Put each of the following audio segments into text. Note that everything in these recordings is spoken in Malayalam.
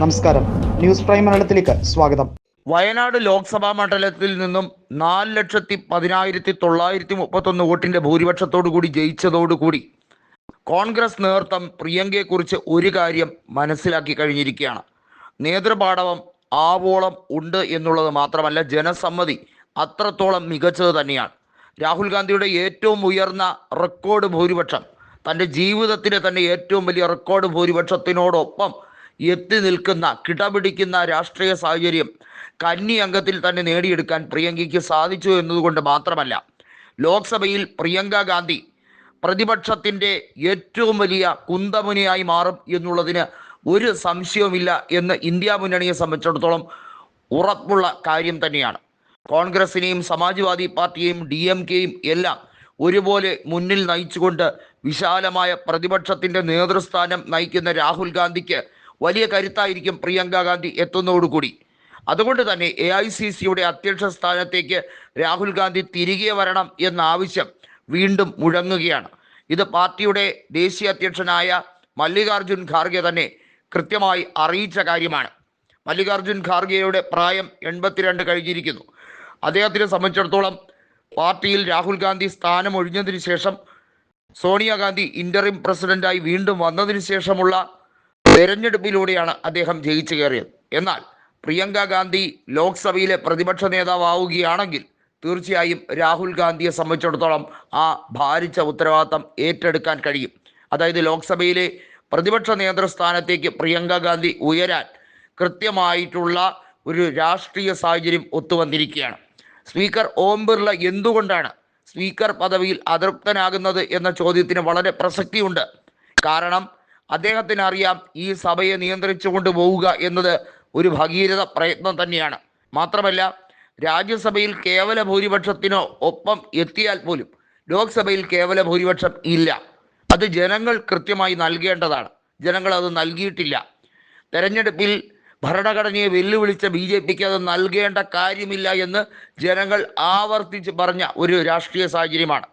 നമസ്കാരം. ന്യൂസ് പ്രൈം മലയാളത്തിലേക്ക് സ്വാഗതം. വയനാട് ലോക്സഭാ മണ്ഡലത്തിൽ നിന്നും നാല് ലക്ഷത്തി പതിനായിരത്തി തൊള്ളായിരത്തി മുപ്പത്തൊന്ന് വോട്ടിന്റെ ഭൂരിപക്ഷത്തോടു കൂടി ജയിച്ചതോടുകൂടി കോൺഗ്രസ് നേതൃത്വം പ്രിയങ്കയെക്കുറിച്ച് ഒരു കാര്യം മനസ്സിലാക്കി കഴിഞ്ഞിരിക്കുകയാണ്. നേതൃപാടവം ആവോളം ഉണ്ട് എന്നുള്ളത് മാത്രമല്ല ജനസമ്മതി അത്രത്തോളം മികച്ചത് തന്നെയാണ്. രാഹുൽ ഗാന്ധിയുടെ ഏറ്റവും ഉയർന്ന റെക്കോർഡ് ഭൂരിപക്ഷം തന്റെ ജീവിതത്തിലെ തന്നെ ഏറ്റവും വലിയ റെക്കോർഡ് ഭൂരിപക്ഷത്തിനോടൊപ്പം എത്തി നിൽക്കുന്ന കിടപിടിക്കുന്ന രാഷ്ട്രീയ സാഹചര്യം കന്നി അംഗത്തിൽ തന്നെ നേടിയെടുക്കാൻ പ്രിയങ്കയ്ക്ക് സാധിച്ചു എന്നതുകൊണ്ട് മാത്രമല്ല ലോക്സഭയിൽ പ്രിയങ്ക ഗാന്ധി പ്രതിപക്ഷത്തിന്റെ ഏറ്റവും വലിയ കുന്തമുനിയായി മാറും എന്നുള്ളതിന് ഒരു സംശയവുമില്ല എന്ന് ഇന്ത്യ മുന്നണിയെ സംബന്ധിച്ചിടത്തോളം ഉറപ്പുള്ള കാര്യം തന്നെയാണ്. കോൺഗ്രസിനെയും സമാജ്വാദി പാർട്ടിയെയും ഡി എം കെയും എല്ലാം ഒരുപോലെ മുന്നിൽ നയിച്ചുകൊണ്ട് വിശാലമായ പ്രതിപക്ഷത്തിന്റെ നേതൃസ്ഥാനം നയിക്കുന്ന രാഹുൽ ഗാന്ധിക്ക് വലിയ കരുത്തായിരിക്കും പ്രിയങ്ക ഗാന്ധി എത്തുന്നതോടുകൂടി. അതുകൊണ്ട് തന്നെ എ ഐ സി സിയുടെ അധ്യക്ഷ സ്ഥാനത്തേക്ക് രാഹുൽ ഗാന്ധി തിരികെ വരണം എന്ന ആവശ്യം വീണ്ടും മുഴങ്ങുകയാണ്. ഇത് പാർട്ടിയുടെ ദേശീയ അധ്യക്ഷനായ മല്ലികാർജുൻ ഖാർഗെ തന്നെ കൃത്യമായി അറിയിച്ച കാര്യമാണ്. മല്ലികാർജുൻ ഖാർഗെയുടെ പ്രായം എൺപത്തിരണ്ട് കഴിഞ്ഞിരിക്കുന്നു. അദ്ദേഹത്തിനെ സംബന്ധിച്ചിടത്തോളം പാർട്ടിയിൽ രാഹുൽ ഗാന്ധി സ്ഥാനം ഒഴിഞ്ഞതിന് ശേഷം സോണിയാഗാന്ധി ഇന്ററിം പ്രസിഡന്റായി വീണ്ടും വന്നതിന് ശേഷമുള്ള തെരഞ്ഞെടുപ്പിലൂടെയാണ് അദ്ദേഹം ജയിച്ചു കയറിയത്. എന്നാൽ പ്രിയങ്ക ഗാന്ധി ലോക്സഭയിലെ പ്രതിപക്ഷ നേതാവാവുകയാണെങ്കിൽ തീർച്ചയായും രാഹുൽ ഗാന്ധിയെ സംബന്ധിച്ചിടത്തോളം ആ ഭാരിച്ച ഉത്തരവാദിത്തം ഏറ്റെടുക്കാൻ കഴിയും. അതായത് ലോക്സഭയിലെ പ്രതിപക്ഷ നേതൃസ്ഥാനത്തേക്ക് പ്രിയങ്ക ഗാന്ധി ഉയരാൻ കൃത്യമായിട്ടുള്ള ഒരു രാഷ്ട്രീയ സാഹചര്യം ഒത്തുവന്നിരിക്കുകയാണ്. സ്പീക്കർ ഓം ബിർള എന്തുകൊണ്ടാണ് സ്പീക്കർ പദവിയിൽ അതൃപ്തനാകുന്നത് എന്ന ചോദ്യത്തിന് വളരെ പ്രസക്തിയുണ്ട്. കാരണം അദ്ദേഹത്തിന് അറിയാം ഈ സഭയെ നിയന്ത്രിച്ചു കൊണ്ടുപോവുക എന്നത് ഒരു ഭഗീരഥ പ്രയത്നം തന്നെയാണ്. മാത്രമല്ല രാജ്യസഭയിൽ കേവല ഭൂരിപക്ഷത്തിനോ ഒപ്പം എത്തിയാൽ പോലും ലോക്സഭയിൽ കേവല ഭൂരിപക്ഷം ഇല്ല. അത് ജനങ്ങൾ കൃത്യമായി നൽകേണ്ടതാണ്. ജനങ്ങൾ അത് നൽകിയിട്ടില്ല. തെരഞ്ഞെടുപ്പിൽ ഭരണഘടനയെ വെല്ലുവിളിച്ച ബി ജെ പിക്ക് അത് നൽകേണ്ട കാര്യമില്ല എന്ന് ജനങ്ങൾ ആവർത്തിച്ച് പറഞ്ഞ ഒരു രാഷ്ട്രീയ സാഹചര്യമാണ്.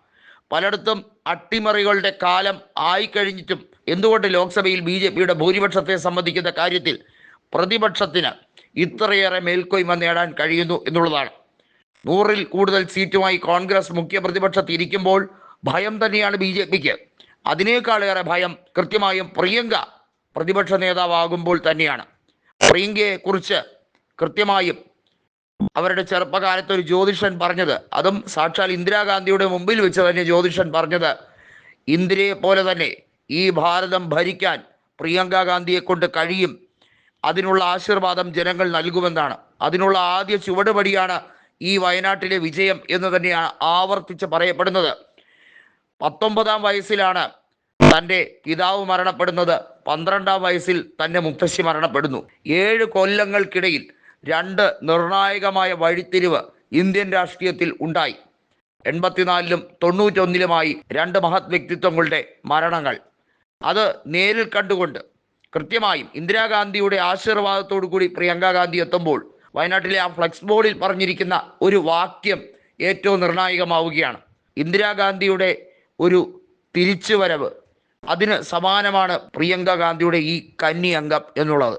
പലയിടത്തും അട്ടിമറികളുടെ കാലം ആയിക്കഴിഞ്ഞിട്ടും എന്തുകൊണ്ട് ലോക്സഭയിൽ ബി ജെ പിയുടെ ഭൂരിപക്ഷത്തെ സംബന്ധിക്കുന്ന കാര്യത്തിൽ പ്രതിപക്ഷത്തിന് ഇത്രയേറെ മേൽക്കോയ്മ നേടാൻ കഴിയുന്നു എന്നുള്ളതാണ്. നൂറിൽ കൂടുതൽ സീറ്റുമായി കോൺഗ്രസ് മുഖ്യ പ്രതിപക്ഷത്തിരിക്കുമ്പോൾ ഭയം തന്നെയാണ് ബി ജെ പിക്ക്. അതിനേക്കാളേറെ ഭയം കൃത്യമായും പ്രിയങ്ക പ്രതിപക്ഷ നേതാവാകുമ്പോൾ തന്നെയാണ്. പ്രിയങ്കയെ കുറിച്ച് കൃത്യമായും അവരുടെ ചെറുപ്പകാലത്ത് ഒരു ജ്യോതിഷൻ പറഞ്ഞത് അതും സാക്ഷാൽ ഇന്ദിരാഗാന്ധിയുടെ മുമ്പിൽ വെച്ച് തന്നെ ജ്യോതിഷൻ പറഞ്ഞത് ഇന്ദിരയെ പോലെ തന്നെ ഈ ഭാരതം ഭരിക്കാൻ പ്രിയങ്ക ഗാന്ധിയെ കൊണ്ട് കഴിയും. അതിനുള്ള ആശീർവാദം ജനങ്ങൾ നൽകുമെന്നാണ്. അതിനുള്ള ആദ്യ ചുവടുപടിയാണ് ഈ വയനാട്ടിലെ വിജയം എന്ന് തന്നെയാണ് ആവർത്തിച്ച് പറയപ്പെടുന്നത്. പത്തൊമ്പതാം വയസ്സിലാണ് തന്റെ പിതാവ് മരണപ്പെടുന്നത്. പന്ത്രണ്ടാം വയസ്സിൽ തന്റെ മുത്തശ്ശി മരണപ്പെടുന്നു. ഏഴ് കൊല്ലങ്ങൾക്കിടയിൽ രണ്ട് നിർണായകമായ വഴിത്തിരിവ് ഇന്ത്യൻ രാഷ്ട്രീയത്തിൽ ഉണ്ടായി. എൺപത്തിനാലിലും തൊണ്ണൂറ്റൊന്നിലുമായി രണ്ട് മഹത് വ്യക്തിത്വങ്ങളുടെ മരണങ്ങൾ. അത് നേരിൽ കണ്ടുകൊണ്ട് കൃത്യമായും ഇന്ദിരാഗാന്ധിയുടെ ആശീർവാദത്തോടു കൂടി പ്രിയങ്ക ഗാന്ധി എത്തുമ്പോൾ വയനാട്ടിലെ ആ ഫ്ലെക്സ് ബോർഡിൽ പറഞ്ഞിരിക്കുന്ന ഒരു വാക്യം ഏറ്റവും നിർണായകമാവുകയാണ്. ഇന്ദിരാഗാന്ധിയുടെ ഒരു തിരിച്ചുവരവ് അതിന് സമാനമാണ് പ്രിയങ്ക ഗാന്ധിയുടെ ഈ കന്നി അംഗം എന്നുള്ളത്.